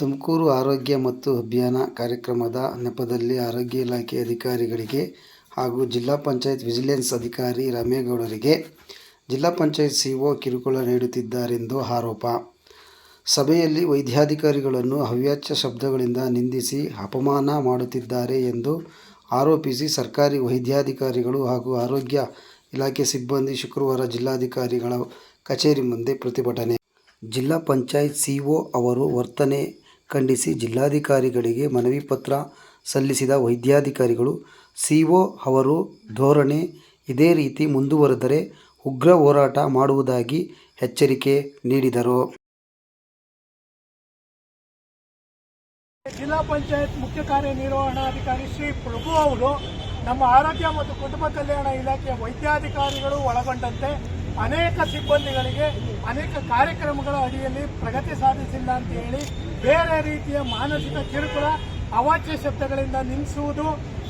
ತುಮಕೂರು ಆರೋಗ್ಯ ಮತ್ತು ಅಭಿಯಾನ ಕಾರ್ಯಕ್ರಮದ ನೆಪದಲ್ಲಿ ಆರೋಗ್ಯ ಇಲಾಖೆ ಅಧಿಕಾರಿಗಳಿಗೆ ಹಾಗೂ ಜಿಲ್ಲಾ ಪಂಚಾಯತ್ ವಿಜಿಲೆನ್ಸ್ ಅಧಿಕಾರಿ ರಾಮೇಗೌಡರಿಗೆ ಜಿಲ್ಲಾ ಪಂಚಾಯತ್ ಸಿಒ ಕಿರುಕುಳ ನೀಡುತ್ತಿದ್ದಾರೆಂದು ಆರೋಪ. ಸಭೆಯಲ್ಲಿ ವೈದ್ಯಾಧಿಕಾರಿಗಳನ್ನು ಹವ್ಯಾಚ್ಯ ಶಬ್ದಗಳಿಂದ ನಿಂದಿಸಿ ಅಪಮಾನ ಮಾಡುತ್ತಿದ್ದಾರೆ ಎಂದು ಆರೋಪಿಸಿ ಸರ್ಕಾರಿ ವೈದ್ಯಾಧಿಕಾರಿಗಳು ಹಾಗೂ ಆರೋಗ್ಯ ಇಲಾಖೆ ಸಿಬ್ಬಂದಿ ಶುಕ್ರವಾರ ಜಿಲ್ಲಾಧಿಕಾರಿಗಳ ಕಚೇರಿ ಮುಂದೆ ಪ್ರತಿಭಟನೆ. ಜಿಲ್ಲಾ ಪಂಚಾಯತ್ ಸಿಒ ಅವರು ವರ್ತನೆ ಖಂಡಿಸಿ ಜಿಲ್ಲಾಧಿಕಾರಿಗಳಿಗೆ ಮನವಿ ಪತ್ರ ಸಲ್ಲಿಸಿದ ವೈದ್ಯಾಧಿಕಾರಿಗಳು, ಸಿಒ ಅವರು ಧೋರಣೆ ಇದೇ ರೀತಿ ಮುಂದುವರೆದರೆ ಉಗ್ರ ಹೋರಾಟ ಮಾಡುವುದಾಗಿ ಎಚ್ಚರಿಕೆ ನೀಡಿದರು. ಜಿಲ್ಲಾ ಪಂಚಾಯತ್ ಮುಖ್ಯ ಕಾರ್ಯನಿರ್ವಹಣಾಧಿಕಾರಿ ಶ್ರೀ ಪ್ರಭು ಅವರು ನಮ್ಮ ಆರೋಗ್ಯ ಮತ್ತು ಕುಟುಂಬ ಕಲ್ಯಾಣ ಇಲಾಖೆಯ ವೈದ್ಯಾಧಿಕಾರಿಗಳು ಒಳಗೊಂಡಂತೆ ಅನೇಕ ಸಿಬ್ಬಂದಿಗಳಿಗೆ ಅನೇಕ ಕಾರ್ಯಕ್ರಮಗಳ ಅಡಿಯಲ್ಲಿ ಪ್ರಗತಿ ಸಾಧಿಸಿಲ್ಲ ಅಂತ ಹೇಳಿ ಬೇರೆ ರೀತಿಯ ಮಾನಸಿಕ ಕಿರುಕುಳ, ಅವಾಚ್ಯ ಶಬ್ದಗಳಿಂದ ನಿಲ್ಲಿಸುವುದು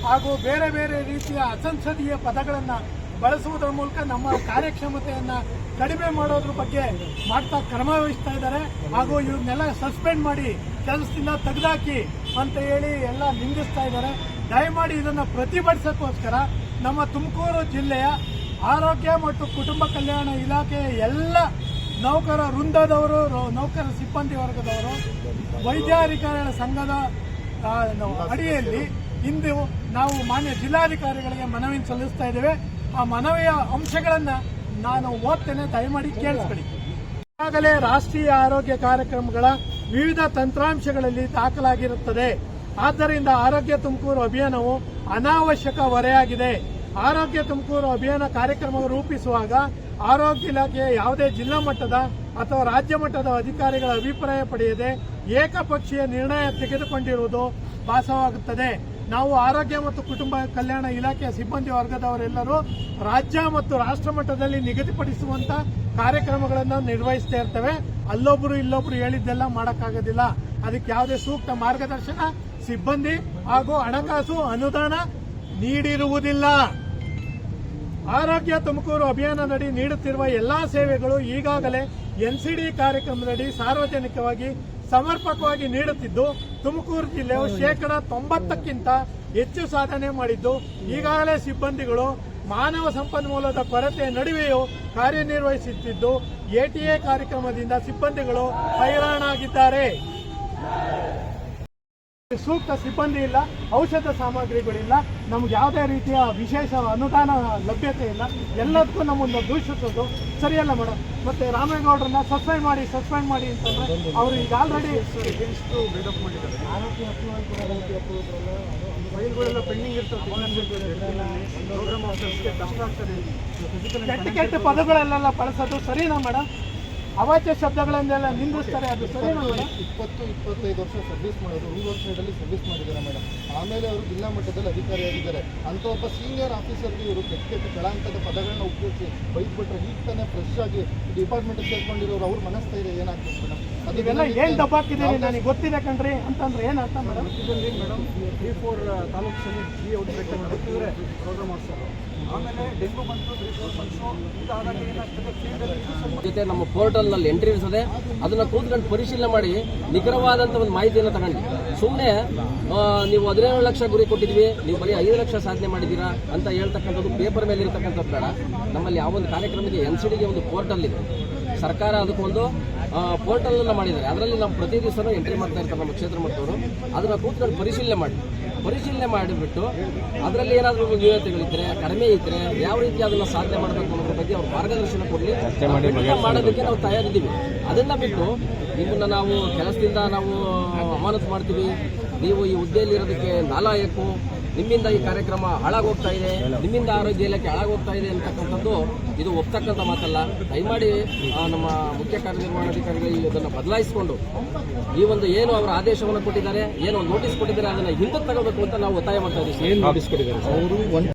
ಹಾಗೂ ಬೇರೆ ಬೇರೆ ರೀತಿಯ ಅಸಂಸದೀಯ ಪದಗಳನ್ನು ಬಳಸುವುದರ ಮೂಲಕ ನಮ್ಮ ಕಾರ್ಯಕ್ಷಮತೆಯನ್ನು ಕಡಿಮೆ ಮಾಡೋದ್ರ ಬಗ್ಗೆ ಮಾಡ್ತಾ ಕ್ರಮ ವಹಿಸ್ತಾ ಇದ್ದಾರೆ. ಹಾಗೂ ಇವ್ರನ್ನೆಲ್ಲ ಸಸ್ಪೆಂಡ್ ಮಾಡಿ ಕೆಲಸದಿಂದ ತೆಗೆದಾಕಿ ಅಂತ ಹೇಳಿ ಎಲ್ಲ ನಿಂದಿಸ್ತಾ ಇದ್ದಾರೆ. ದಯಮಾಡಿ ಇದನ್ನು ಪ್ರತಿಭಟಿಸೋಕ್ಕೋಸ್ಕರ ನಮ್ಮ ತುಮಕೂರು ಜಿಲ್ಲೆಯ ಆರೋಗ್ಯ ಮತ್ತು ಕುಟುಂಬ ಕಲ್ಯಾಣ ಇಲಾಖೆಯ ಎಲ್ಲ ನೌಕರ ವೃಂದದವರು ನೌಕರ ಸಿಬ್ಬಂದಿ ವರ್ಗದವರು, ವೈದ್ಯಾಧಿಕಾರಿಗಳ ಸಂಘದ ಅಡಿಯಲ್ಲಿ ಇಂದು ನಾವು ಮಾನ್ಯ ಜಿಲ್ಲಾಧಿಕಾರಿಗಳಿಗೆ ಮನವಿ ಸಲ್ಲಿಸ್ತಾ ಇದ್ದೇವೆ. ಆ ಮನವಿಯ ಅಂಶಗಳನ್ನು ನಾನು ಓದ್ತೇನೆ, ದಯಮಾಡಿ ಕೇಳಿಸ್ಕೊಳ್ಳಿ ಈಗಾಗಲೇ ರಾಷ್ಟ್ರೀಯ ಆರೋಗ್ಯ ಕಾರ್ಯಕ್ರಮಗಳ ವಿವಿಧ ತಂತ್ರಾಂಶಗಳಲ್ಲಿ ದಾಖಲಾಗಿರುತ್ತದೆ. ಆದ್ದರಿಂದ ಆರೋಗ್ಯ ತುಮಕೂರು ಅಭಿಯಾನವು ಅನಾವಶ್ಯಕ ಹೊರೆಯಾಗಿದೆ. ಆರೋಗ್ಯ ತುಮಕೂರು ಅಭಿಯಾನ ಕಾರ್ಯಕ್ರಮ ರೂಪಿಸುವಾಗ ಆರೋಗ್ಯ ಇಲಾಖೆಯ ಯಾವುದೇ ಜಿಲ್ಲಾ ಮಟ್ಟದ ಅಥವಾ ರಾಜ್ಯ ಮಟ್ಟದ ಅಧಿಕಾರಿಗಳ ಅಭಿಪ್ರಾಯ ಪಡೆಯದೆ ಏಕಪಕ್ಷೀಯ ನಿರ್ಣಯ ತೆಗೆದುಕೊಂಡಿರುವುದು ಭಾಸವಾಗುತ್ತದೆ. ನಾವು ಆರೋಗ್ಯ ಮತ್ತು ಕುಟುಂಬ ಕಲ್ಯಾಣ ಇಲಾಖೆಯ ಸಿಬ್ಬಂದಿ ವರ್ಗದವರೆಲ್ಲರೂ ರಾಜ್ಯ ಮತ್ತು ರಾಷ್ಟ್ರ ಮಟ್ಟದಲ್ಲಿ ನಿಗದಿಪಡಿಸುವಂತ ಕಾರ್ಯಕ್ರಮಗಳನ್ನು ನಿರ್ವಹಿಸ್ತಾ ಇರ್ತವೆ. ಅಲ್ಲೊಬ್ರು ಇಲ್ಲೊಬ್ರು ಹೇಳಿದ್ದೆಲ್ಲ ಮಾಡೋಕ್ಕಾಗೋದಿಲ್ಲ. ಅದಕ್ಕೆ ಯಾವುದೇ ಸೂಕ್ತ ಮಾರ್ಗದರ್ಶನ, ಸಿಬ್ಬಂದಿ ಹಾಗೂ ಹಣಕಾಸು ಅನುದಾನ ನೀಡಿರುವುದಿಲ್ಲ. ಆರೋಗ್ಯ ತುಮಕೂರು ಅಭಿಯಾನದಡಿ ನೀಡುತ್ತಿರುವ ಎಲ್ಲಾ ಸೇವೆಗಳು ಈಗಾಗಲೇ ಎನ್ಸಿಡಿ ಕಾರ್ಯಕ್ರಮದಡಿ ಸಾರ್ವಜನಿಕವಾಗಿ ಸಮರ್ಪಕವಾಗಿ ನೀಡುತ್ತಿದ್ದು, ತುಮಕೂರು ಜಿಲ್ಲೆಯು ಶೇಕಡ ತೊಂಬತ್ತಕ್ಕಿಂತ ಹೆಚ್ಚು ಸಾಧನೆ ಮಾಡಿದ್ದು, ಈಗಾಗಲೇ ಸಿಬ್ಬಂದಿಗಳು ಮಾನವ ಸಂಪನ್ಮೂಲದ ಕೊರತೆ ನಡುವೆಯೂ ಕಾರ್ಯನಿರ್ವಹಿಸುತ್ತಿದ್ದು ಎಟಿಎ ಕಾರ್ಯಕ್ರಮದಿಂದ ಸಿಬ್ಬಂದಿಗಳು ಹೈರಾಣಾಗಿದ್ದಾರೆ. ಸೂಕ್ತ ಸಿಬ್ಬಂದಿ ಇಲ್ಲ ಔಷಧ ಸಾಮಗ್ರಿಗಳಿಲ್ಲ ನಮ್ಗೆ ಯಾವುದೇ ರೀತಿಯ ವಿಶೇಷ ಅನುದಾನ ಲಭ್ಯತೆ ಇಲ್ಲ. ಎಲ್ಲದಕ್ಕೂ ನಮ್ಮನ್ನು ದೂಷಿಸೋದು ಸರಿಯಲ್ಲ ಮೇಡಮ್. ಮತ್ತೆ ರಾಮೇಗೌಡರನ್ನ ಸಸ್ಪೆಂಡ್ ಮಾಡಿ ಸಸ್ಪೆಂಡ್ ಮಾಡಿ ಅಂತಂದ್ರೆ ಅವರು ಈಗ ಆಲ್ರೆಡಿ ಫೈಲ್ಗಳೆಲ್ಲ ಪೆಂಡಿಂಗ್ ಇರ್ತದೆ. ಕೆಟ್ಟ ಕೆಟ್ಟ ಪದಗಳಲ್ಲೆಲ್ಲ ಬಳಸೋದು ಸರಿನಾ ಮೇಡಮ್? ಅವಾಚ್ಯ ಶಬ್ದಗಳನ್ನೆಲ್ಲ ನಿಂದಿಸ್ತಾರೆ ಅದು ಸರಿ ಇಪ್ಪತ್ತು ಇಪ್ಪತ್ತೈದು ವರ್ಷ ಸರ್ವಿಸ್ ಮಾಡೋದು ರೂರಲ್ ವರ್ಷದಲ್ಲಿ ಸರ್ವಿಸ್ ಮಾಡಿದ್ದಾರೆ ಮೇಡಮ್ ಆಮೇಲೆ ಅವರು ಜಿಲ್ಲಾ ಮಟ್ಟದಲ್ಲಿ ಅಧಿಕಾರಿಯಾಗಿದ್ದಾರೆ. ಅಂತ ಒಬ್ಬ ಸೀನಿಯರ್ ಆಫೀಸರ್ಗೆ ಇವರು ಕೆಟ್ಟ ಕೆಟ್ಟ ಕೆಳಹಂತದ ಪದಗಳನ್ನ ಉಪಯೋಗಿಸಿ ಬೈದ್ಬಿಟ್ರೆ ಈಗ ತಾನೇ ಫ್ರೆಶ್ ಆಗಿ ಡಿಪಾರ್ಟ್ಮೆಂಟ್ ಸೇರ್ಕೊಂಡಿರೋರು ಅವ್ರ ಮನಸ್ಥೈರ್ಯ ಏನಾಗ್ತದೆ ಮೇಡಮ್ ಇದೆಲ್ಲ ಏನು ದಬ್ಬಾಕಿದ್ದೀರಿ ನನಗೆ ಗೊತ್ತಿದೆ ಕಣ್ರಿ. ಅಂತಂದ್ರೆ ಏನು ಅರ್ಥ madam? Madam three four taluk ಸಮಿತಿ ಜಿ ಔಟ್ ಮಾಡ್ತಿದ್ರೆ ಪ್ರೋಗ್ರಾಮ್ ಆಮೇಲೆ ಡೆಂಗು ಬಂತು ತ್ರೀ ಫೋರ್ ಬಂತು ಇದಾದಾಗ ಏನಾಗ್ತದೆ? ಫೀಲ್ಡಲ್ಲಿ ಜೊತೆ ನಮ್ಮ ಪೋರ್ಟಲ್ನಲ್ಲಿ ಎಂಟ್ರಿ ಇರ್ಸದೆ ಅದನ್ನ ಕೂತ್ಕೊಂಡು ಪರಿಶೀಲನೆ ಮಾಡಿ ನಿಖರವಾದಂಥ ಒಂದು ಮಾಹಿತಿಯನ್ನು ತಗೊಂಡು ಸುಮ್ಮನೆ ನೀವು ಹದಿನೇಳು ಲಕ್ಷ ಗುರಿ ಕೊಟ್ಟಿದ್ವಿ ನೀವು ಬರೀ ಐದು ಲಕ್ಷ ಸಾಧನೆ ಮಾಡಿದ್ದೀರಾ ಅಂತ ಹೇಳ್ತಕ್ಕಂಥದ್ದು ಪೇಪರ್ ಮೇಲೆ ಇರತಕ್ಕಂಥದ್ದು ಬೇಡ. ನಮ್ಮಲ್ಲಿ ಯಾವ ಒಂದು ಕಾರ್ಯಕ್ರಮಕ್ಕೆ ಎನ್ ಸಿ ಡಿಗೆ ಒಂದು ಪೋರ್ಟಲ್ ಇದೆ. ಸರ್ಕಾರ ಅದಕ್ಕೊಂದು ಪೋರ್ಟಲ್ ಅನ್ನ ಮಾಡಿದ್ದಾರೆ. ಅದರಲ್ಲಿ ನಾವು ಪ್ರತಿ ದಿವಸನೂ ಎಂಟ್ರಿ ಮಾಡ್ತಾ ಇರ್ತಾರೆ ನಮ್ಮ ಕ್ಷೇತ್ರ ಮಟ್ಟವರು ಅದನ್ನ ಕೂತ್ಕೊಂಡು ಪರಿಶೀಲನೆ ಮಾಡಿ. ಪರಿಶೀಲನೆ ಮಾಡಿಬಿಟ್ಟು ಅದರಲ್ಲಿ ಏನಾದರೂ ನ್ಯೂನತೆಗಳಿದ್ರೆ ಕಡಿಮೆ ಇದ್ರೆ ಯಾವ ರೀತಿ ಅದನ್ನು ಸಾಧನೆ ಮಾಡಬೇಕು ಅನ್ನೋದ್ರ ಬಗ್ಗೆ ಅವ್ರು ಮಾರ್ಗದರ್ಶನ ಕೊಡಲಿ. ಮಾಡೋದಕ್ಕೆ ನಾವು ತಯಾರಿದ್ದೀವಿ. ಅದನ್ನು ಬಿಟ್ಟು ನಿಮ್ಮನ್ನ ನಾವು ಕೆಲಸದಿಂದ ನಾವು ಅಮಾನತು ಮಾಡ್ತೀವಿ. ನೀವು ಈ ಹುದ್ದೆಯಲ್ಲಿರೋದಕ್ಕೆ ನಾಲಾಯಕು ನಿಮ್ಮಿಂದ ಈ ಕಾರ್ಯಕ್ರಮ ಹಾಳಾಗೋಗ್ತಾ ಇದೆ ನಿಮ್ಮಿಂದ ಆರೋಗ್ಯ ಇಲಾಖೆ ಹಾಳಾಗೋಗ್ತಾ ಇದೆ ಅಂತಕ್ಕಂಥದ್ದು ಇದು ಒಪ್ತಕ್ಕಂಥ ಮಾತಲ್ಲ. ದಯಮಾಡಿ ನಮ್ಮ ಮುಖ್ಯ ಕಾರ್ಯನಿರ್ವಹಣಾಧಿಕಾರಿಗಳು ಇದನ್ನು ಬದಲಾಯಿಸಿಕೊಂಡು ಈ ಒಂದು ಏನು ಅವರ ಆದೇಶವನ್ನು ಕೊಟ್ಟಿದ್ದಾರೆ ಏನು ನೋಟಿಸ್ ಕೊಟ್ಟಿದ್ದಾರೆ ಅದನ್ನ ಹಿಂದಕ್ಕೆ ತಗೋಬೇಕು ಅಂತ ನಾವು ಒತ್ತಾಯ ಮಾಡ್ತಾ ಇದ್ದೀವಿ ಅವರು